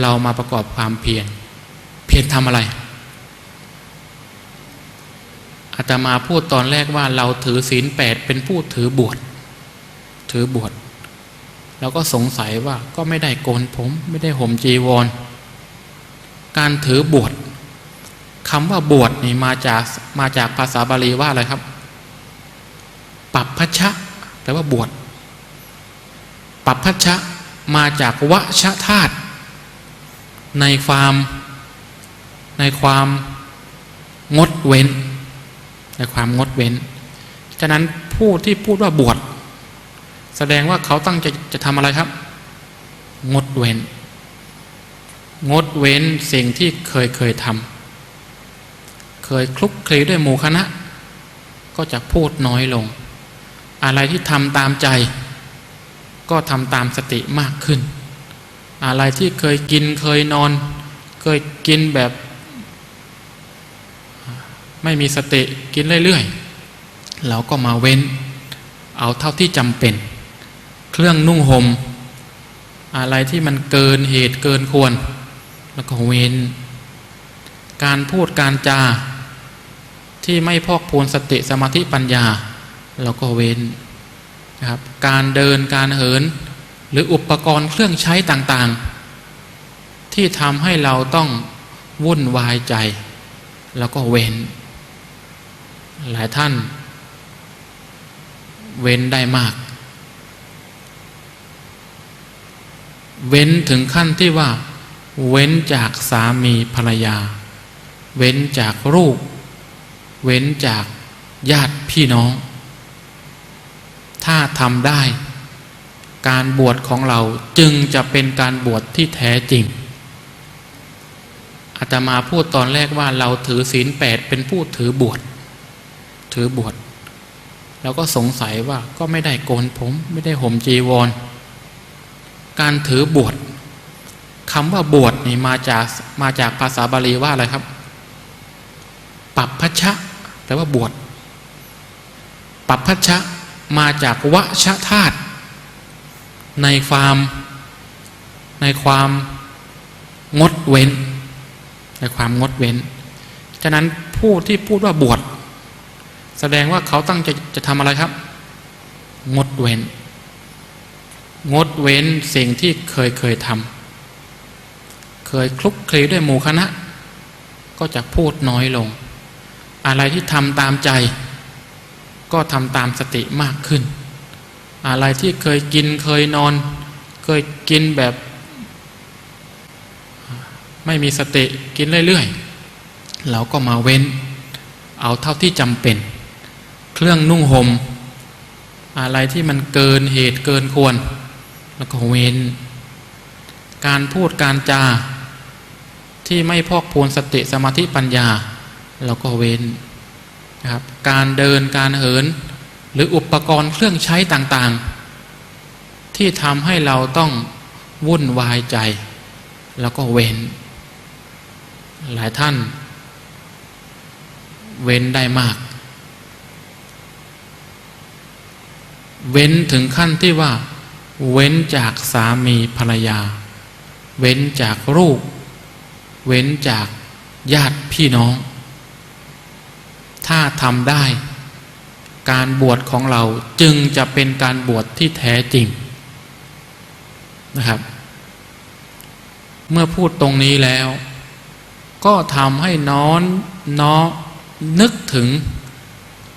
เรามาประกอบความเพียรเพียรทำอะไรอาตมาพูดตอนแรกว่าเราถือศีลแปดเป็นผู้ถือบวชถือบวชแล้วก็สงสัยว่าก็ไม่ได้โกนผม ไม่ได้ห่มจีวร การถือบวชคำว่าบวชนี่มาจากมาจากภาษาบาลีว่าอะไรครับ ปัปพชะแปลว่าบวชปัปพชะมาจากวชธาตุ ในความในความงดเว้น ในความงดเว้น ฉะนั้นผู้ที่พูดว่าบวชแสดงว่าเขาตั้งใจจะทำอะไรครับ งดเว้น งดเว้นสิ่งที่เคยเคยทำเคยคลุกคลีด้วยหมู่คณะ ก็จะพูดน้อยลง อะไรที่ทำตามใจ ก็ทำตามสติมากขึ้น อะไรที่เคยกินเคยนอน เคยกินแบบ ไม่มีสติกินเรื่อยๆเราก็มาเว้น เอาเท่าที่จำเป็น เครื่องนุ่งหม่มอะไรที่มันเกินเหตุเกินควร แล้วก็เว้น การพูดการจาที่ไม่พอกพูนสติสมาธิปัญญา เราก็เว้นนะครับ การเดินการเหิน หรืออุปกรณ์เครื่องใช้ต่างๆ ที่ทำให้เราต้องวุ่นวายใจ แล้วก็เว้น หลายท่าน เว้นได้มาก เว้นถึงขั้นที่ว่า เว้นจากสามีภรรยา เว้นจากลูกเว้นจากญาติพี่น้อง ถ้าทำได้ การบวชของเราจึงจะเป็นการบวชที่แท้จริงอาตมาพูดตอนแรกว่าเราถือศีลแปดเป็นผู้ถือบวชถือบวชแล้วก็สงสัยว่าก็ไม่ได้โกนผมไม่ได้ห่มจีวร การถือบวชคำว่าบวชนี่มาจากมาจากภาษาบาลีว่าอะไรครับ ปัปพชะแปลว่าบวชปัปพชะมาจากวชธาตุ ในความในความงดเว้น ในความงดเว้น ฉะนั้นผู้ที่พูดว่าบวชแสดงว่าเขาตั้งใจจะทำอะไรครับ งดเว้น งดเว้นสิ่งที่เคยเคยทำเคยคลุกคลีด้วยหมู่คณะ ก็จะพูดน้อยลง อะไรที่ทำตามใจ ก็ทำตามสติมากขึ้น อะไรที่เคยกินเคยนอน เคยกินแบบ ไม่มีสติกินเรื่อยๆเราก็มาเว้น เอาเท่าที่จำเป็น เครื่องนุ่งหม่มอะไรที่มันเกินเหตุเกินควร แล้วก็เว้น การพูดการจาที่ไม่พอกพูนสติสมาธิปัญญา เราก็เว้นนะครับ การเดินการเหิน หรืออุปกรณ์เครื่องใช้ต่างๆ ที่ทำให้เราต้องวุ่นวายใจ แล้วก็เว้น หลายท่าน เว้นได้มาก เว้นถึงขั้นที่ว่า เว้นจากสามีภรรยา เว้นจากลูก เว้นจากญาติพี่น้อง ถ้าทำได้ การบวชของเราจึงจะเป็นการบวชที่แท้จริงนะครับ เมื่อพูดตรงนี้แล้ว ก็ทำให้น้อนน้อนึกถึง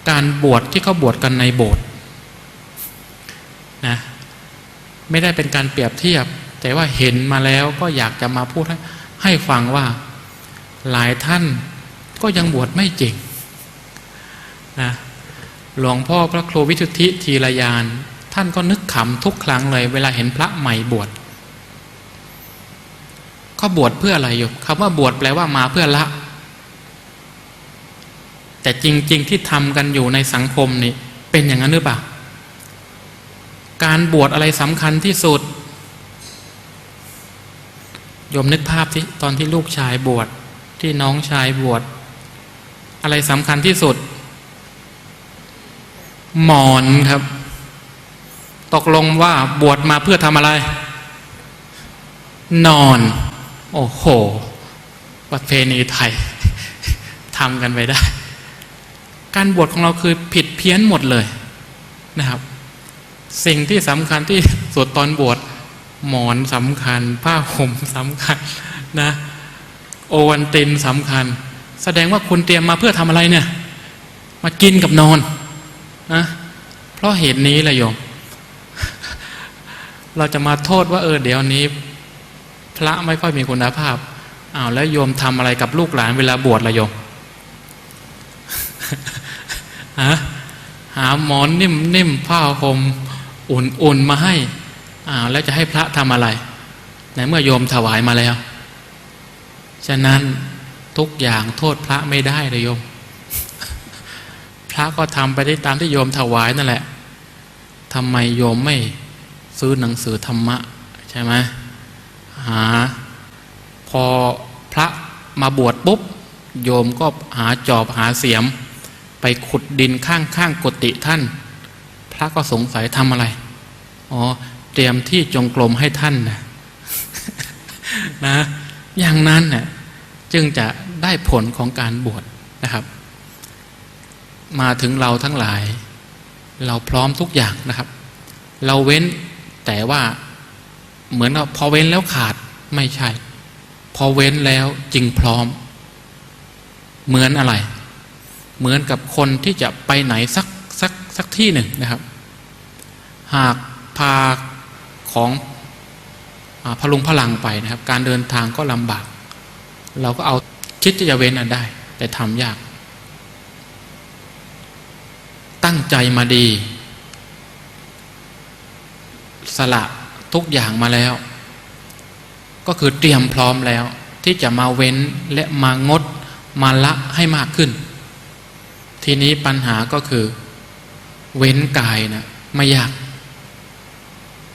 การบวชที่เขาบวชกันในโบสถ์นะไม่ได้เป็นการเปรียบเทียบ แต่ว่าเห็นมาแล้วก็อยากจะมาพูดให้ให้ฟังว่าหลายท่านก็ยังบวชไม่จริงนะ หลวงพ่อพระครูวิทุทธิทีรยาน ท่านก็นึกขำทุกครั้งเลย เวลาเห็นพระใหม่บวชเขาบวชเพื่ออะไรอยู่คำว่าบวชแปลว่ามาเพื่อละ แต่จริง ๆ ที่ทำกันอยู่ในสังคมนี่เป็นอย่างนั้นหรือเปล่าการบวชอะไรสำคัญที่สุดยมนึกภาพที่ตอนที่ลูกชายบวชที่น้องชายบวชอะไรสำคัญที่สุด หมอนครับ ตกลงว่าบวชมาเพื่อทำอะไร นอน โอ้โหประเพณีไทยทำกันไปได้ การบวชของเราคือผิดเพี้ยนหมดเลยนะครับ สิ่งที่สำคัญที่สุดตอนบวชหมอนสำคัญ ผ้าห่มสำคัญนะ โอวันตินสำคัญ แสดงว่าคุณเตรียมมาเพื่อทำอะไรเนี่ย มากินกับนอน นะเพราะเหตุนี้แหละโยม เราจะมาโทษว่าเออเดี๋ยวนี้ พระไม่ค่อยมีคุณภาพอ้าวแล้วโยมทำอะไรกับลูกหลานเวลาบวชละโยมฮะหาหมอนนิ่มๆผ้าห่มอุ่นๆมาให้อ้าวแล้วจะให้พระทำอะไรในเมื่อโยมถวายมาแล้ว ฉะนั้นทุกอย่างโทษพระไม่ได้เลยโยม พระก็ทำไปได้ตามที่โยมถวายนั่นแหละทำไมโยมไม่ซื้อหนังสือธรรมะใช่ไหมหา พอพระมาบวชปุ๊บ โยมก็หาจอบหาเสียม ไปขุดดินข้างข้างกุฏิท่าน พระก็สงสัยทำอะไร อ๋อ เตรียมที่จงกรมให้ท่านนะนะ อย่างนั้นเน่ยจึงจะได้ผลของการบวชนะครับ มาถึงเราทั้งหลาย เราพร้อมทุกอย่างนะครับ เราเว้นแต่ว่าเหมือนพอเว้นแล้วขาดไม่ใช่ พอเว้นแล้วจึงพร้อม เหมือนอะไร เหมือนกับคนที่จะไปไหนสักสักสักที่หนึ่งนะครับ หากพาของอพลุงพลังไปนะครับ การเดินทางก็ลำบาก เราก็เอาคิดจะเว้นอันได้ แต่ทำยาก ตั้งใจมาดี สละทุกอย่างมาแล้ว ก็คือเตรียมพร้อมแล้ว ที่จะมาเว้นและมางดมาละให้มากขึ้น ทีนี้ปัญหาก็คือ เว้นกายนะไม่ยาก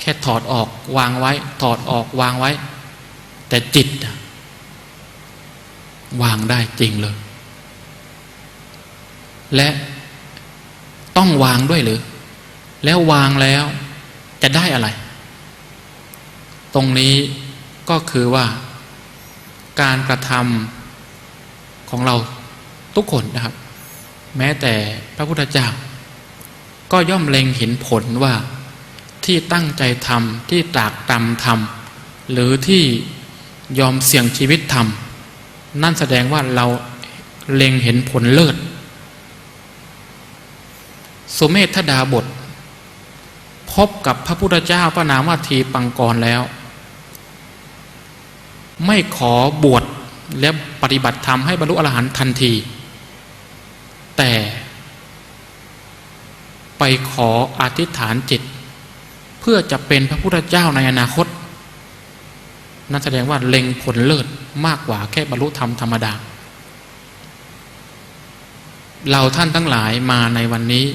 แค่ถอดออกวางไว้ ถอดออกวางไว้ แต่จิต วางได้จริงเลย และ ต้องวางด้วยหรือ แล้ววางแล้วจะได้อะไร ตรงนี้ก็คือว่า การกระทำของเราทุกคนนะครับ แม้แต่พระพุทธเจ้า ก็ย่อมเล็งเห็นผลว่าที่ตั้งใจทำที่ตากตำทำหรือที่ยอมเสี่ยงชีวิตทำนั่นแสดงว่าเราเล็งเห็นผลเลิศ สุเมธดาบท พบกับพระพุทธเจ้าพระนามว่าทีปังกรแล้ว ไม่ขอบวชและปฏิบัติธรรมให้บรรลุอรหันต์ทันที แต่ไปขออธิษฐานจิต เพื่อจะเป็นพระพุทธเจ้าในอนาคต นั่นแสดงว่าเล็งผลเลิศมากกว่าแค่บรรลุธรรมธรรมดาเราท่านทั้งหลายมาในวันนี้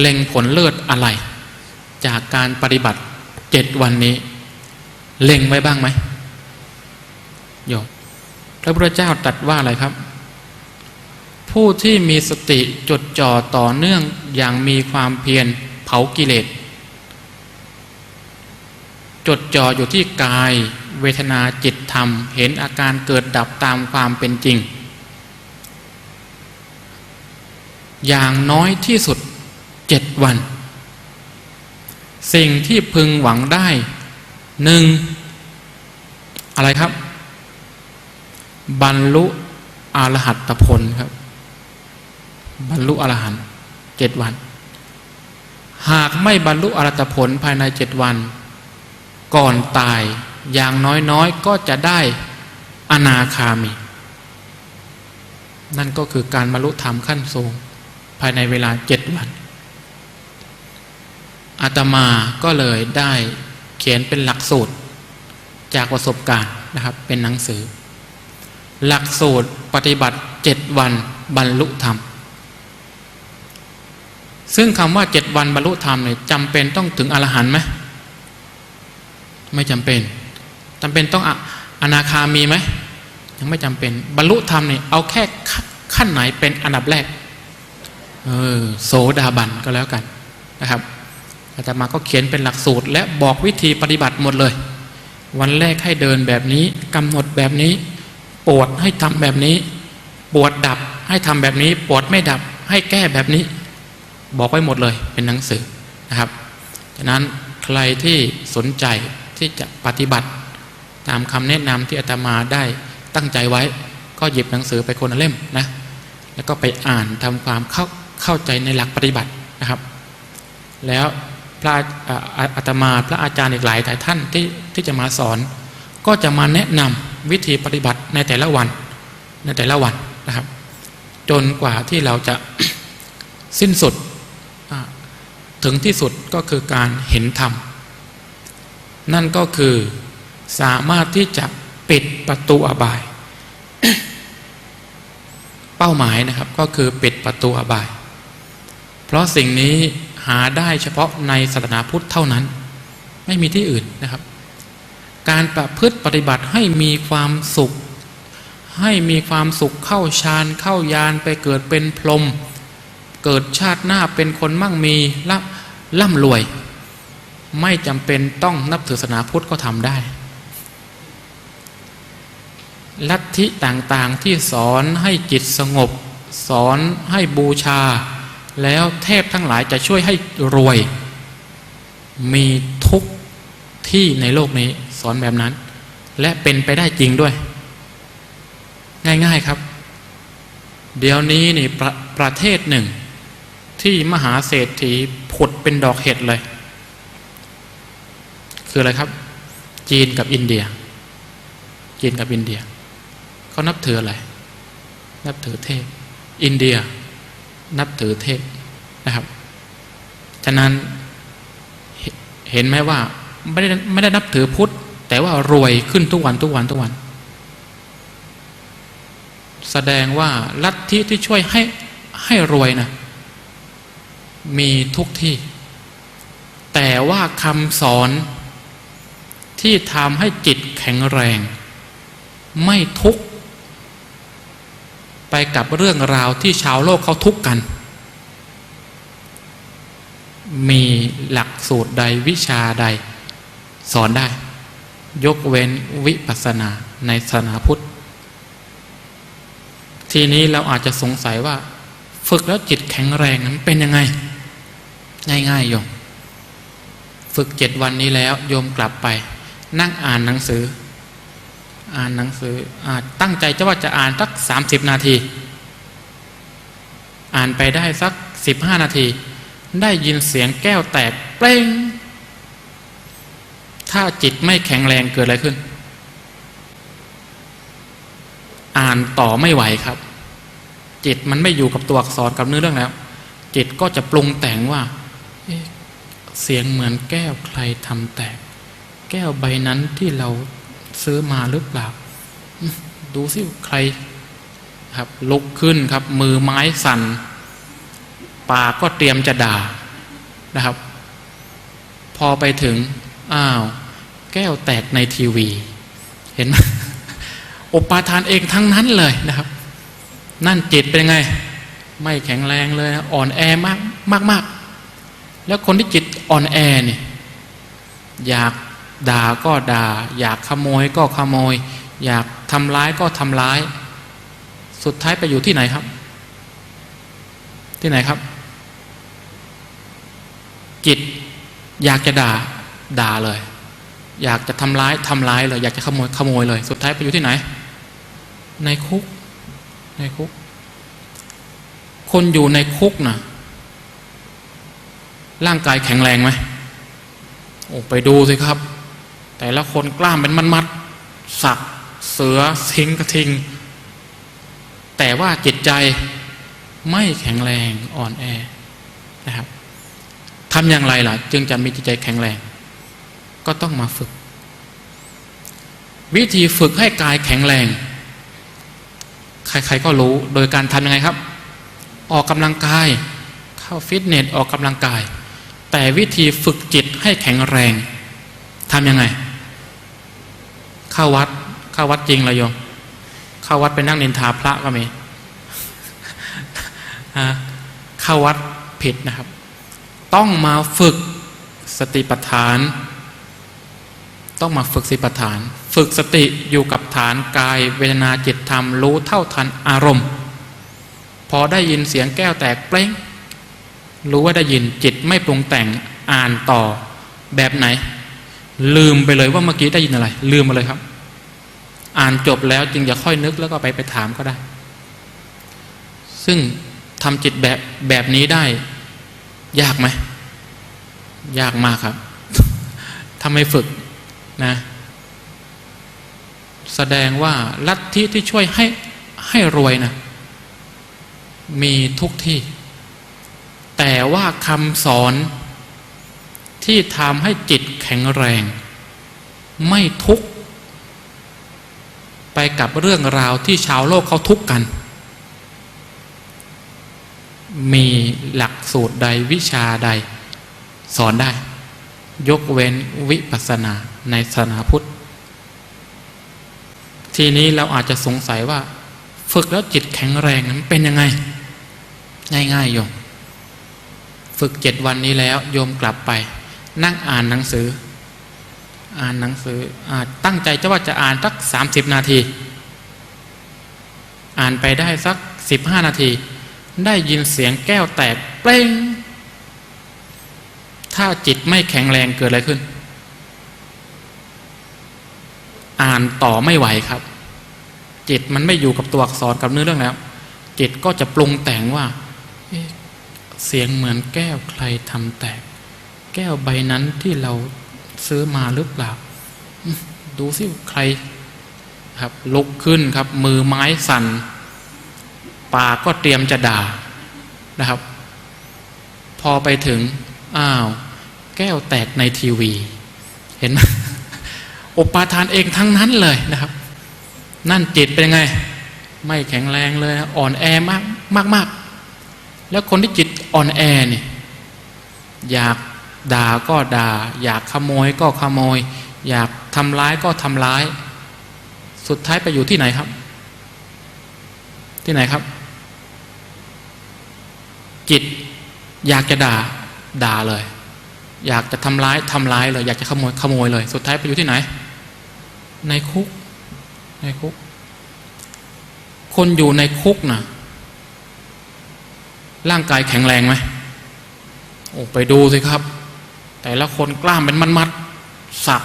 เล็งผลเลิศอะไร จากการปฏิบัติเจ็ดวันนี้ เล็งไว้บ้างไหมโยมพระพุทธเจ้าตรัสว่าอะไรครับ ผู้ที่มีสติจดจ่อต่อเนื่องอย่างมีความเพียรเผากิเลสจดจ่ออยู่ที่กายเวทนาจิตธรรม เห็นอาการเกิดดับตามความเป็นจริง อย่างน้อยที่สุด จ็ดวัน สิ่งที่พึงหวังได้หนึ่งอะไรครับ บรรลุอรหัตผลครับ บรรลุอรหันต์เจ็ดวัน หากไม่บรรลุอรหัตผลภายในเจ็ดวัน ก่อนตายอย่างน้อยๆก็จะได้อนาคามี นั่นก็คือการบรรลุธรรมขั้นสูง ภายในเวลาเจ็ดวัน อาตมาก็เลยได้เขียนเป็นหลักสูตร จากประสบการณ์นะครับเป็นหนังสือ หลักสูตรปฏิบัติเจ็ดวันบรรลุธรรม ซึ่งคำว่าเจ็ดวันบรรลุธรรมเนี่ยจำเป็นต้องถึงอรหันต์ไหมไม่จำเป็นจำเป็นต้องออนาคามีไหมยังไม่จำเป็นบรรลุธรรมเนี่ยเอาแค่ขั้นไหนเป็นอันดับแรกเออโสดาบันก็แล้วกันนะครับ อาตมาก็เขียนเป็นหลักสูตร และบอกวิธีปฏิบัติหมดเลย วันแรกให้เดินแบบนี้กำหนดแบบนี้ ปวดให้ทำแบบนี้ ปวดดับให้ทำแบบนี้ ปวดไม่ดับให้แก้แบบนี้ บอกไว้หมดเลยเป็นหนังสือนะครับฉะนั้นใครที่สนใจที่จะปฏิบัติ ตามคำแนะนำที่อาตมาได้ตั้งใจไว้ ก็หยิบหนังสือไปคนละเล่มนะแล้วก็ไปอ่านทำความเข้าเข้าใจในหลักปฏิบัตินะครับ แล้ว ระอาตมาพระอาจารย์อีกหลายหลายท่านที่ที่จะมาสอน ก็จะมาแนะนำวิธีปฏิบัติในแต่ละวันในแต่ละวันนะครับ จนกว่าที่เราจะสิ้นสุดถึงที่สุดก็คือการเห็นธรรม นั่นก็คือสามารถที่จะปิดประตูอบาย เป้าหมายนะครับก็คือปิดประตูอบาย เพราะสิ่งนี้ หาได้เฉพาะในศาสนาพุทธเท่านั้น ไม่มีที่อื่นนะครับ การประพฤติปฏิบัติให้มีความสุข ให้มีความสุขเข้าฌานเข้ายานไปเกิดเป็นพรหมเกิดชาติหน้าเป็นคนมั่งมีร่ำร่ำรวย ไม่จำเป็นต้องนับถือศาสนาพุทธก็ทำได้ลัทธิต่างๆที่สอนให้จิตสงบ สอนให้บูชา แล้วเทพทั้งหลายจะช่วยให้รวย มีทุกที่ในโลกนี้สอนแบบนั้น และเป็นไปได้จริงด้วย ง่ายๆครับ เดี๋ยวนี้นี่ประประเทศหนึ่ง ที่มหาเศรษฐีผุดเป็นดอกเห็ดเลย คืออะไรครับ จีนกับอินเดีย จีนกับอินเดียเขานับถืออะไร นับถือเทพ อินเดีย นับถือเทพนะครับ ฉะนั้นเห็นไหมว่าไม่ได้ไม่ได้นับถือพุทธ แต่ว่ารวยขึ้นทุกวันทุกวันทุกวัน แสดงว่าลัทธิที่ช่วยให้ให้รวยนะมีทุกที่ แต่ว่าคำสอนที่ทำให้จิตแข็งแรง ไม่ทุกข์ ไปกับเรื่องราวที่ชาวโลกเขาทุกข์กัน มีหลักสูตรใดวิชาใด สอนได้ ยกเว้นวิปัสสนาในศาสนาพุทธ ทีนี้เราอาจจะสงสัยว่า ฝึกแล้วจิตแข็งแรงนั้นเป็นยังไง ง่ายๆโยม ฝึกเจ็ดวันนี้แล้วโยมกลับไป นั่งอ่านหนังสือ อ่านหนังสืออาตั้งใจจะว่าจะอ่านสักสามสิบนาที อ่านไปได้สักสิบห้านาที ได้ยินเสียงแก้วแตกเปร่ง ถ้าจิตไม่แข็งแรงเกิดอะไรขึ้น อ่านต่อไม่ไหวครับ จิตมันไม่อยู่กับตัวอักษรกับเนื้อเรื่องแล้ว จิตก็จะปรุงแต่งว่าเสียงเหมือนแก้วใครทำแตก แก้วใบนั้นที่เรา ซื้อมาหรือเปล่า ดูสิใครครับลุกขึ้นครับ มือไม้สั่นปากก็เตรียมจะด่านะครับ พอไปถึง อ้าว แก้วแตกในทีวี เห็นไหมอุปาทานเองทั้งนั้นเลยนะครับ นั่นจิตเป็นไง ไม่แข็งแรงเลยนะอ่อนแอมากมากมากแล้วคนที่จิตอ่อนแอเนี่ยอยาก ด่าก็ด่า อยากขโมยก็ขโมย อยากทำร้ายก็ทำร้าย สุดท้ายไปอยู่ที่ไหนครับ ที่ไหนครับ จิต อยากจะด่าด่าเลย อยากจะทำร้ายทำร้ายเลย อยากจะขโมยขโมยเลย สุดท้ายไปอยู่ที่ไหน ในคุก ในคุก คนอยู่ในคุกนะ่ะร่างกายแข็งแรงไหม โอ้ ไปดูสิครับ แต่ละคนกล้ามเป็นมัดมัดสักเสือสิงกระทิง แต่ว่าจิตใจไม่แข็งแรงอ่อนแอนะครับทำอย่างไรล่ะ จึงจะมีจิตใจแข็งแรง ก็ต้องมาฝึก วิธีฝึกให้กายแข็งแรง ใครๆก็รู้โดยการทำยังไงครับ ออกกำลังกาย เข้าฟิตเนสออกกำลังกาย แต่วิธีฝึกจิตให้แข็งแรงทำยังไง เข้าวัด เข้าวัดจริงเลยโยม เข้าวัดไปนั่งนินทาพระก็มีเข้าวัดผิดนะครับ ต้องมาฝึกสติปัฏฐาน ต้องมาฝึกสติปัฏฐาน ฝึกสติอยู่กับฐานกายเวทนาจิตธรรมรู้เท่าทันอารมณ์ พอได้ยินเสียงแก้วแตกเปล้งรู้ว่าได้ยินจิตไม่ปรุงแต่งอ่านต่อแบบไหน ลืมไปเลยว่าเมื่อกี้ได้ยินอะไร ลืมไปเลยครับ อ่านจบแล้วจึงอย่าค่อยนึกแล้วก็ไปไปถามก็ได้ ซึ่งทำจิตแบบแบบนี้ได้ ยากไหมยากมากครับถ้าไม่ฝึกนะ แสดงว่าลัทธิที่ช่วยให้ให้รวยนะ มีทุกที่ แต่ว่าคำสอนที่ทำให้จิต แข็งแรง ไม่ทุกข์ไปกับเรื่องราวที่ชาวโลกเขาทุกข์กัน มีหลักสูตรใดวิชาใด สอนได้ ยกเว้นวิปัสสนาในศาสนาพุทธ ทีนี้เราอาจจะสงสัยว่า ฝึกแล้วจิตแข็งแรงนั้นเป็นยังไง ง่ายๆโยม ฝึกเจ็ดวันนี้แล้วโยมกลับไป นั่งอ่านหนังสือ อ่านหนังสืออตั้งใจจะว่าจะอ่านสักสามสิบนาที อ่านไปได้สักสิบห้านาที ได้ยินเสียงแก้วแตกเปล่งถ้าจิตไม่แข็งแรงเกิดอะไรขึ้น อ่านต่อไม่ไหวครับ จิตมันไม่อยู่กับตัวอักษรกับเนื้อเรื่องแล้ว จิตก็จะปรุงแต่งว่าเอ๊ะเสียงเหมือนแก้วใครทำแตก แก้วใบนั้นที่เราซื้อมาหรือเปล่า ดูสิใครครับลุกขึ้นครับ มือไม้สั่นปากก็เตรียมจะด่านะครับ พอไปถึง อ้าว แก้วแตกในทีวี เห็นไหมอุปาทานเองทั้งนั้นเลยนะครับ นั่นจิตเป็นยังไง ไม่แข็งแรงเลย อ่อนแอมากมากมากแล้วคนที่จิตอ่อนแอเนี่ยอยาก ด่าก็ด่า อยากขโมยก็ขโมย อยากทำร้ายก็ทำร้าย สุดท้ายไปอยู่ที่ไหนครับ ที่ไหนครับ จิตอยากจะด่าด่าเลย อยากจะทำร้ายทำร้ายเลย อยากจะขโมยขโมยเลย สุดท้ายไปอยู่ที่ไหน ในคุก ในคุก คนอยู่ในคุกนะร่างกายแข็งแรงไหมโอ้ไปดูสิครับ แต่ละคนกล้ามเป็นมันมัดสัก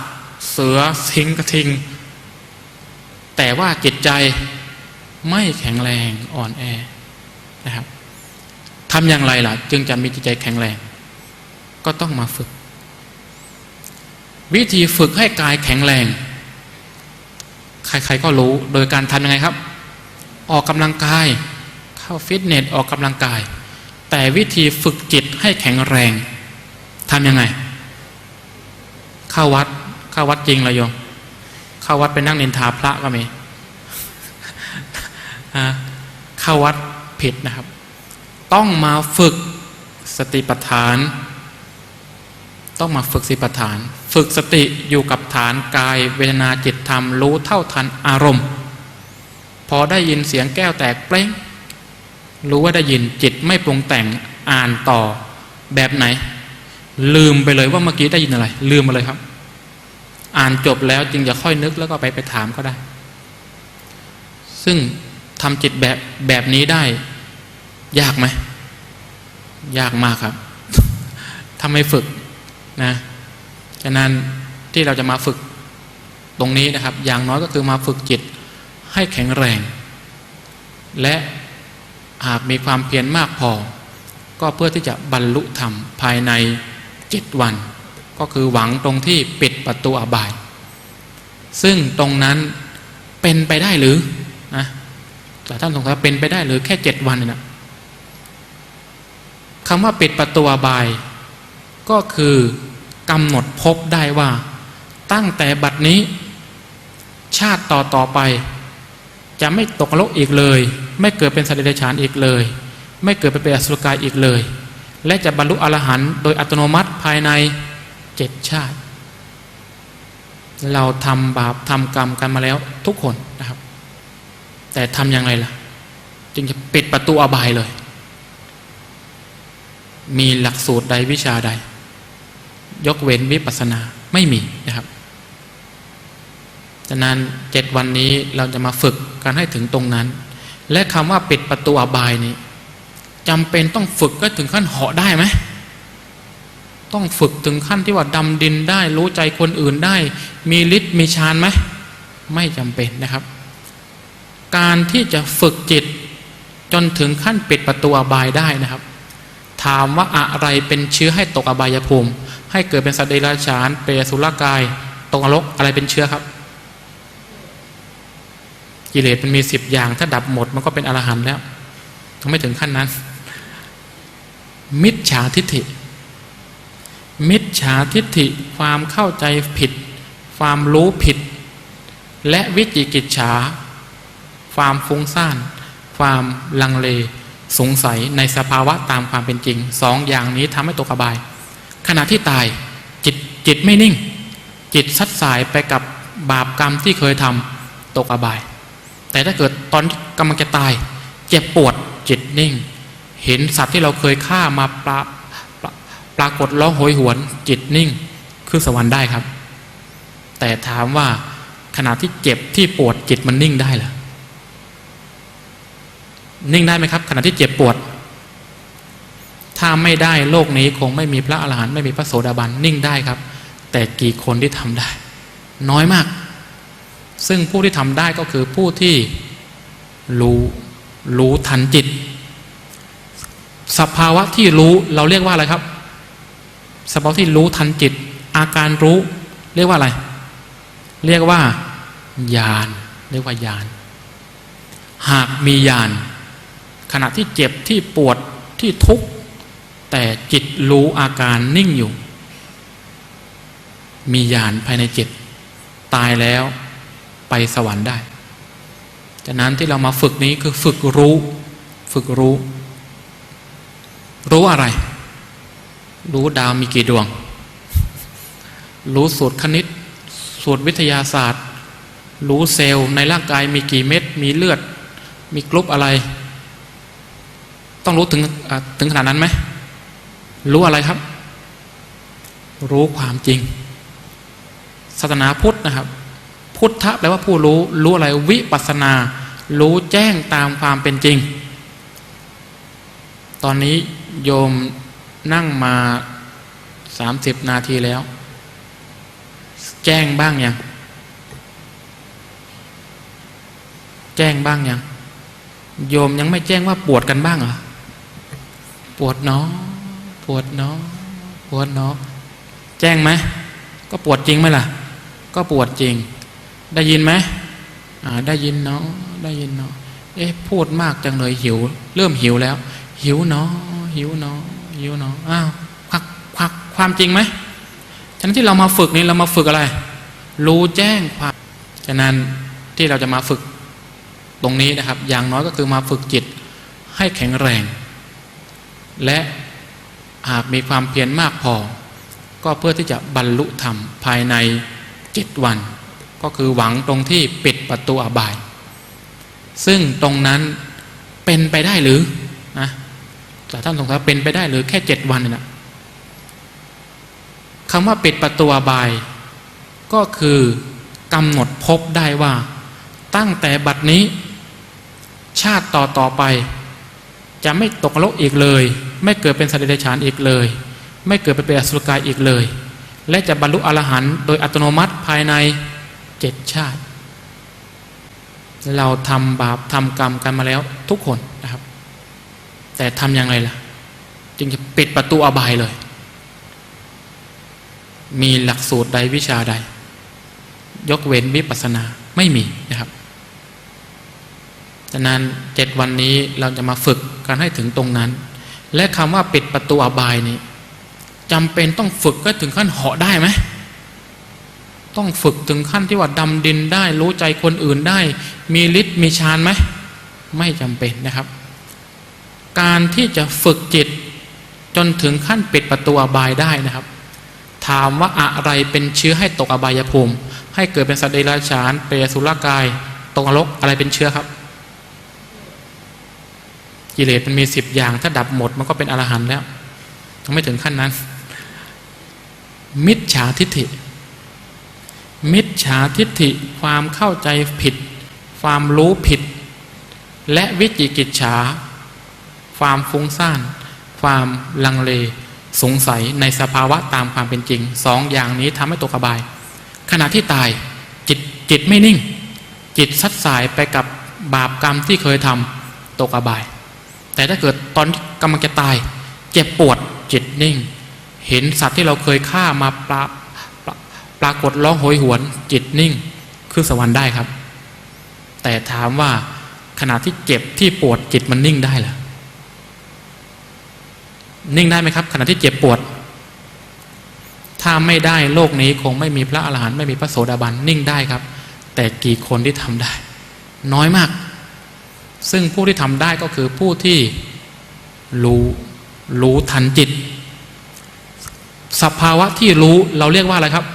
เสือสิงกระทิง แต่ว่าจิตใจไม่แข็งแรงอ่อนแอนะครับทำอย่างไรล่ะ จึงจะมีจิตใจแข็งแรง ก็ต้องมาฝึก วิธีฝึกให้กายแข็งแรง ใครๆก็รู้โดยการทำยังไงครับ ออกกำลังกาย เข้าฟิตเนสออกกำลังกาย แต่วิธีฝึกจิตให้แข็งแรงทำยังไง เข้าวัดเข้าวัดจริงเลยโยมเข้าวัดไปนั่งนินทาพระก็มีเข้าวัดผิดนะครับ ต้องมาฝึกสติปัฏฐาน ต้องมาฝึกสติปัฏฐาน ฝึกสติอยู่กับฐานกายเวทนาจิตธรรมรู้เท่าทันอารมณ์ พอได้ยินเสียงแก้วแตกเปล้งรู้ว่าได้ยินจิตไม่ปรุงแต่งอ่านต่อแบบไหน ลืมไปเลยว่าเมื่อกี้ได้ยินอะไร ลืมมาเลยครับ อ่านจบแล้วจึงอย่าค่อยนึกแล้วก็ไปไปถามก็ได้ ซึ่งทำจิตแบบแบบนี้ได้ ยากไหมยากมากครับถ้าไม่ฝึกนะฉะนั้นที่เราจะมาฝึกตรงนี้นะครับ อย่างน้อยก็คือมาฝึกจิตให้แข็งแรง และหากมีความเพียรมากพอ ก็เพื่อที่จะบรรลุธรรมภายใน เจ็ดวัน ก็คือหวังตรงที่ปิดประตูอบาย ซึ่งตรงนั้นเป็นไปได้หรือนะแต่ท่านสงสัยเป็นไปได้หรือแค่เจ็ดวันน่ะคำว่าปิดประตูอบาย ก็คือกำหนดพบได้ว่า ตั้งแต่บัดนี้ ชาติต่อต่อไป จะไม่ตกนรกอีกเลย ไม่เกิดเป็นสัตว์เดรัจฉานอีกเลย ไม่เกิดเป็นอสุรกายอีกเลย และจะบรรลุอรหันต์โดยอัตโนมัติภายในเจ็ดชาติ เราทำบาปทำกรรมกันมาแล้วทุกคนนะครับ แต่ทำยังไงล่ะ จึงจะปิดประตูอบายเลย มีหลักสูตรใดวิชาใด ยกเว้นวิปัสสนาไม่มีนะครับฉะนั้นเจ็ดวันนี้เราจะมาฝึกกันให้ถึงตรงนั้น และคำว่าปิดประตูอบายนี้ จำเป็นต้องฝึกก็ถึงขั้นเหาะได้ไหมต้องฝึกถึงขั้นที่ว่าดำดินได้ รู้ใจคนอื่นได้ มีฤทธิ์มีฌานไหมไม่จำเป็นนะครับ การที่จะฝึกจิต จนถึงขั้นปิดประตูอบายได้นะครับ ถามว่าอะไรเป็นเชื้อให้ตกอบายภูมิ ให้เกิดเป็นสัตว์เดรัจฉาน เปรตสุรกายตกนรกอะไรเป็นเชื้อครับ กิเลสมันมีสิบอย่าง ถ้าดับหมดมันก็เป็นอรหันต์แล้วยังไม่ถึงขั้นนั้น มิจฉาทิฏฐิ มิจฉาทิฏฐิความเข้าใจผิด ความรู้ผิด และวิจิกิจฉา ความฟุ้งซ่าน ความลังเลสงสัยในสภาวะตามความเป็นจริงสองอย่างนี้ทำให้ตกอบาย ขณะที่ตายจิตจิตไม่นิ่ง จิตซัดสายไปกับบาปกรรมที่เคยทำตกอบาย แต่ถ้าเกิดตอนกำลังจะตาย เจ็บปวดจิตนิ่ง เห็นสัตว์ที่เราเคยฆ่ามาปราปรากฏร้องโหยหวน จิตนิ่งขึ้นสวรรค์ได้ครับ แต่ถามว่าขณะที่เจ็บที่ปวดจิตมันนิ่งได้หรือนิ่งได้ไหมครับ ขณะที่เจ็บปวด ถ้าไม่ได้โลกนี้คงไม่มีพระอรหันต์ไม่มีพระโสดาบันนิ่งได้ครับ แต่กี่คนที่ทำได้ น้อยมาก ซึ่งผู้ที่ทำได้ก็คือผู้ที่รู้รู้ทันจิต สภาวะที่รู้เราเรียกว่าอะไรครับ สภาวะที่รู้ทันจิต อาการรู้ เรียกว่าอะไร เรียกว่าญาณเรียกว่าญาณหากมีญาณขณะที่เจ็บที่ปวดที่ทุกข์แต่จิตรู้อาการนิ่งอยู่ มีญาณภายในจิต ตายแล้วไปสวรรค์ได้จากนั้นที่เรามาฝึกนี้คือฝึกรู้ ฝึกรู้ รู้อะไร รู้ดาวมีกี่ดวง รู้สูตรคณิต สูตรวิทยาศาสตร์ รู้เซลล์ในร่างกายมีกี่เม็ด มีเลือด มีกรุ๊ปอะไร ต้องรู้ถึงถึงขนาดนั้นไหม รู้อะไรครับ รู้ความจริง ศาสนาพุทธนะครับ พุทธะแปลว่าผู้รู้ รู้อะไร วิปัสนา รู้แจ้งตามความเป็นจริง ตอนนี้ โยมนั่งมาสามสิบนาทีแล้ว แจ้งบ้างยัง แจ้งบ้างยัง โยมยังไม่แจ้งว่าปวดกันบ้างเหรอ ปวดเนาะปวดเนาะปวดเนาะแจ้งไหม ก็ปวดจริงไหมล่ะ ก็ปวดจริง ได้ยินไหมอ่าได้ยินเนาะได้ยินเนาะเอ๊ะพูดมากจังเลยหิว เริ่มหิวแล้ว หิวเนาะ หิวเนาะหิวเนาะอ้าวควักควักความจริงไหมฉะนั้นที่เรามาฝึกนี้เรามาฝึกอะไร รู้แจ้งความฉะนั้นที่เราจะมาฝึกตรงนี้นะครับ อย่างน้อยก็คือมาฝึกจิตให้แข็งแรง และหากมีความเพียรมากพอ ก็เพื่อที่จะบรรลุธรรมภายในเจ็ดวัน ก็คือหวังตรงที่ปิดประตูอบาย ซึ่งตรงนั้นเป็นไปได้หรือ แต่ท่านสงสัยเป็นไปได้หรือแค่เจ็ดวันน่ะคำว่าปิดประตูบาย ก็คือกำหนดพบได้ว่า ตั้งแต่บัดนี้ ชาติต่อต่อไป จะไม่ตกนรกอีกเลย ไม่เกิดเป็นสัตว์เดรัจฉานอีกเลย ไม่เกิดเป็นเปรตอสุรกายอีกเลย และจะบรรลุอรหันต์โดยอัตโนมัติภายในเจ็ดชาติ เราทำบาปทำกรรมกันมาแล้วทุกคนนะครับ แต่ทำยังไงล่ะ จึงจะปิดประตูอบายเลย มีหลักสูตรใดวิชาใด ยกเว้นวิปัสสนาไม่มีนะครับดังนั้นเจ็ดวันนี้เราจะมาฝึกกันให้ถึงตรงนั้น และคำว่าปิดประตูอบายนี้จำเป็นต้องฝึกก็ถึงขั้นเหาะได้ไหมต้องฝึกถึงขั้นที่ว่าดำดินได้ รู้ใจคนอื่นได้ มีฤทธิ์มีฌานไหมไม่จำเป็นนะครับ การที่จะฝึกจิตจนถึงขั้นปิดประตูอบายได้นะครับ ถามว่าอะไรเป็นเชื้อให้ตกอบายภูมิ ให้เกิดเป็นสัตว์เดรัจฉานเปรตสุรกายตกนรกอะไรเป็นเชื้อครับ กิเลสมันมีสิบอย่าง ถ้าดับหมดมันก็เป็นอรหันต์แล้วยังไม่ถึงขั้นนั้น มิจฉาทิฏฐิ มิจฉาทิฏฐิความเข้าใจผิด ความรู้ผิด และวิจิกิจฉา ความฟุ้งซ่าน ความลังเล สงสัยในสภาวะตามความเป็นจริงสองอย่างนี้ทำให้ตกอบาย ขณะที่ตายจิตจิตไม่นิ่ง จิตซัดสายไปกับบาปกรรมที่เคยทำตกอบาย แต่ถ้าเกิดตอนกำลังจะตาย เจ็บปวดจิตนิ่ง เห็นสัตว์ที่เราเคยฆ่ามาปลาปรากฏร้องโหยหวน จิตนิ่งขึ้นสวรรค์ได้ครับ แต่ถามว่าขณะที่เจ็บที่ปวดจิตมันนิ่งได้หรือ นิ่งได้ไหมครับ ขณะที่เจ็บปวด ถ้าไม่ได้โลกนี้คงไม่มีพระอรหันต์ไม่มีพระโสดาบันนิ่งได้ครับ แต่กี่คนที่ทำได้ น้อยมาก ซึ่งผู้ที่ทำได้ก็คือผู้ที่รู้รู้ทันจิต สภาวะที่รู้เราเรียกว่าอะไรครับ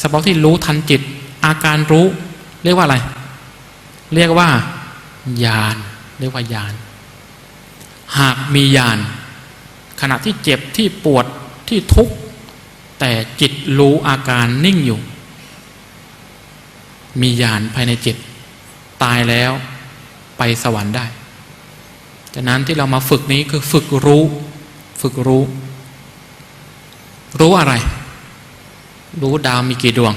สภาวะที่รู้ทันจิต อาการรู้เรียกว่าอะไร เรียกว่าญาณเรียกว่าญาณหากมีญาณ ขณะที่เจ็บที่ปวดที่ทุกข์แต่จิตรู้อาการนิ่งอยู่ มีญาณภายในจิต ตายแล้วไปสวรรค์ได้ฉะนั้นที่เรามาฝึกนี้คือฝึกรู้ ฝึกรู้ รู้อะไร รู้ดาวมีกี่ดวง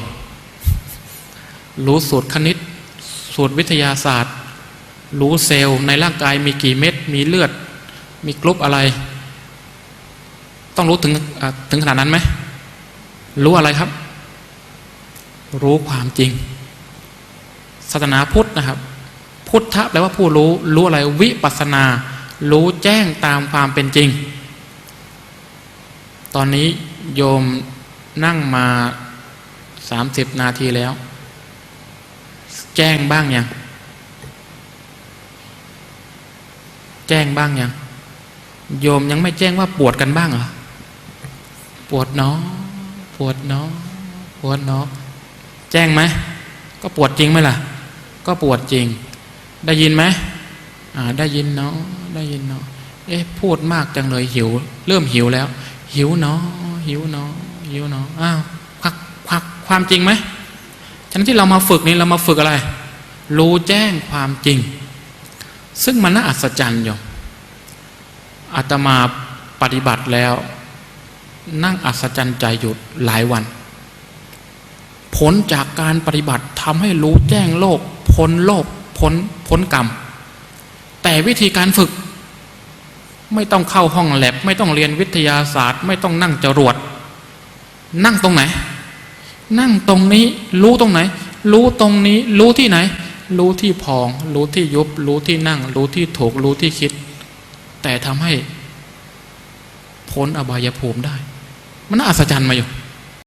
รู้สูตรคณิต สูตรวิทยาศาสตร์ รู้เซลล์ในร่างกายมีกี่เม็ด มีเลือด มีกรุ๊ปอะไร ต้องรู้ถึงถึงขนาดนั้นไหมรู้อะไรครับ รู้ความจริง ศาสนาพุทธนะครับ พุทธะแปลว่าผู้รู้ รู้อะไรวิปัสนา รู้แจ้งตามความเป็นจริง ตอนนี้โยมนั่งมาสามสิบนาทีแล้ว แจ้งบ้างยัง แจ้งบ้างยัง โยมยังไม่แจ้งว่าปวดกันบ้างเหรอ ปวดเนาะปวดเนาะปวดเนาะแจ้งไหมก็ปวดจริงไหมล่ะ ก็ปวดจริง ได้ยินไหมอ่าได้ยินเนาะได้ยินเนาะเอ๊ะพูดมากจังเลยหิว เริ่มหิวแล้ว หิวเนาะหิวเนาะหิวเนาะอ้าวควักควักความจริงไหมฉะนั้นที่เรามาฝึกนี้เรามาฝึกอะไร รู้แจ้งความจริง ซึ่งมันน่าอัศจรรย์อยู่อาตมาปฏิบัติแล้ว นั่งอัศจรรย์ใจหยุดหลายวัน ผลจากการปฏิบัติทำให้รู้แจ้งโลกพ้นโลกพ้นพ้นกรรม แต่วิธีการฝึก ไม่ต้องเข้าห้องแลบ ไม่ต้องเรียนวิทยาศาสตร์ ไม่ต้องนั่งจรวด นั่งตรงไหน นั่งตรงนี้รู้ตรงไหน รู้ตรงนี้รู้ที่ไหน รู้ที่พอง รู้ที่ยุบ รู้ที่นั่ง รู้ที่ถูกรู้ที่คิด แต่ทำให้พ้นอบายภูมิได้ มันน่าอัศจรรย์มาอยู่